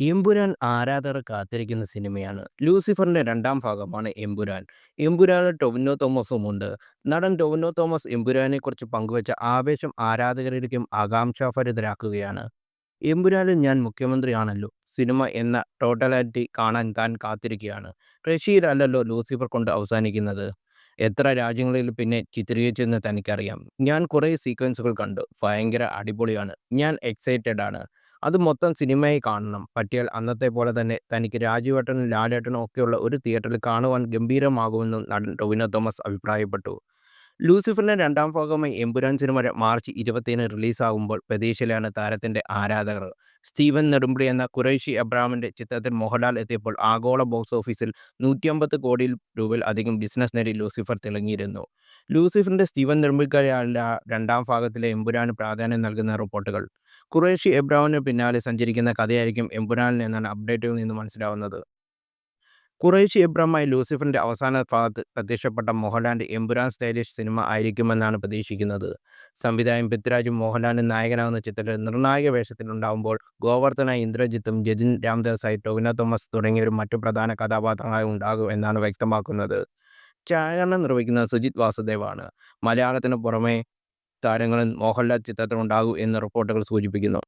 എമ്പുരാൻ ആരാധകർ കാത്തിരിക്കുന്ന സിനിമയാണ്. ലൂസിഫറിന്റെ രണ്ടാം ഭാഗമാണ് എമ്പുരാൻ. എമ്പുരാനിൽ ടൊവിനോ തോമസും ഉണ്ട്. നടൻ ടൊവിനോ തോമസ് എമ്പുരാനെക്കുറിച്ച് പങ്കുവച്ച ആവേശം ആരാധകരിലേക്കും ആകാംക്ഷാഭരിതരാക്കുകയാണ്. എമ്പുരാനിൽ ഞാൻ മുഖ്യമന്ത്രിയാണല്ലോ. സിനിമ എന്ന ടോട്ടലാലിറ്റി കാണാൻ താൻ കാത്തിരിക്കുകയാണ്. റഷ്യയിലല്ലല്ലോ ലൂസിഫർ കൊണ്ട് അവസാനിക്കുന്നത്. എത്ര രാജ്യങ്ങളിൽ പിന്നെ ചിത്രീകരിച്ചെന്ന് തനിക്കറിയാം. ഞാൻ കുറേ സീക്വൻസുകൾ കണ്ടു. ഭയങ്കര അടിപൊളിയാണ്. ഞാൻ എക്സൈറ്റഡ് ആണ്. അത് മൊത്തം സിനിമയായി കാണണം. പറ്റിയാൽ അന്നത്തെ പോലെ തന്നെ തനിക്ക് രാജുവേട്ടനും ലാലേട്ടനും ഒക്കെയുള്ള ഒരു തിയേറ്ററിൽ കാണുവാൻ ഗംഭീരമാകുമെന്നും നടൻ ടൊവിനോ തോമസ് അഭിപ്രായപ്പെട്ടു. ലൂസിഫറിന്റെ രണ്ടാം ഭാഗമായി എമ്പുരാൻ സിനിമ മാർച്ച് ഇരുപത്തിയേഴിന് റിലീസാകുമ്പോൾ പ്രതീക്ഷയിലാണ് താരത്തിന്റെ ആരാധകർ. സ്റ്റീവൻ നെടുമ്പടി എന്ന കുറേഷി അബ്രാമിന്റെ ചിത്രത്തിൽ മോഹൻലാൽ എത്തിയപ്പോൾ ആഗോള ബോക്സ് ഓഫീസിൽ നൂറ്റിയമ്പത് കോടി രൂപയിൽ അധികം ബിസിനസ് നേടി ലൂസിഫർ തിളങ്ങിയിരുന്നു. ലൂസിഫറിന്റെ സ്റ്റീവൻ നെടുമ്പടിക്കല്ല രണ്ടാം ഭാഗത്തിലെ എമ്പുരാന് പ്രാധാന്യം നൽകുന്ന റിപ്പോർട്ടുകൾ. കുറേഷി എബ്രാമിന് പിന്നാലെ സഞ്ചരിക്കുന്ന കഥയായിരിക്കും എമ്പുരാനിൽ എന്നാണ് അപ്ഡേറ്റുകളിൽ നിന്ന് മനസ്സിലാവുന്നത്. ഖുറൈഷി എബ്രഹ്മായി ലൂസിഫറിന്റെ അവസാന ഭാഗത്ത് പ്രത്യക്ഷപ്പെട്ട മോഹൻലാന്റെ എമ്പുരാൻ സ്റ്റൈലിഷ് സിനിമ ആയിരിക്കുമെന്നാണ് പ്രതീക്ഷിക്കുന്നത്. സംവിധായകൻ പൃഥ്വിരാജും മോഹൻലാലും നായകനാകുന്ന ചിത്രത്തിൽ നിർണായക വേഷത്തിലുണ്ടാവുമ്പോൾ ഗോവർദ്ധനായി ഇന്ദ്രജിത്തും ജതിൻ രാംദാസായി ടോവിന തോമസ് തുടങ്ങിയവരും മറ്റു പ്രധാന കഥാപാത്രങ്ങളായി ഉണ്ടാകും എന്നാണ് വ്യക്തമാക്കുന്നത്. ഛായാകരണം നിർവഹിക്കുന്നത് സുജിത് വാസുദേവ് ആണ്. മലയാളത്തിന് പുറമെ താരങ്ങളും മോഹൻലാൽ ചിത്രത്തിലുണ്ടാകും എന്ന് റിപ്പോർട്ടുകൾ സൂചിപ്പിക്കുന്നു.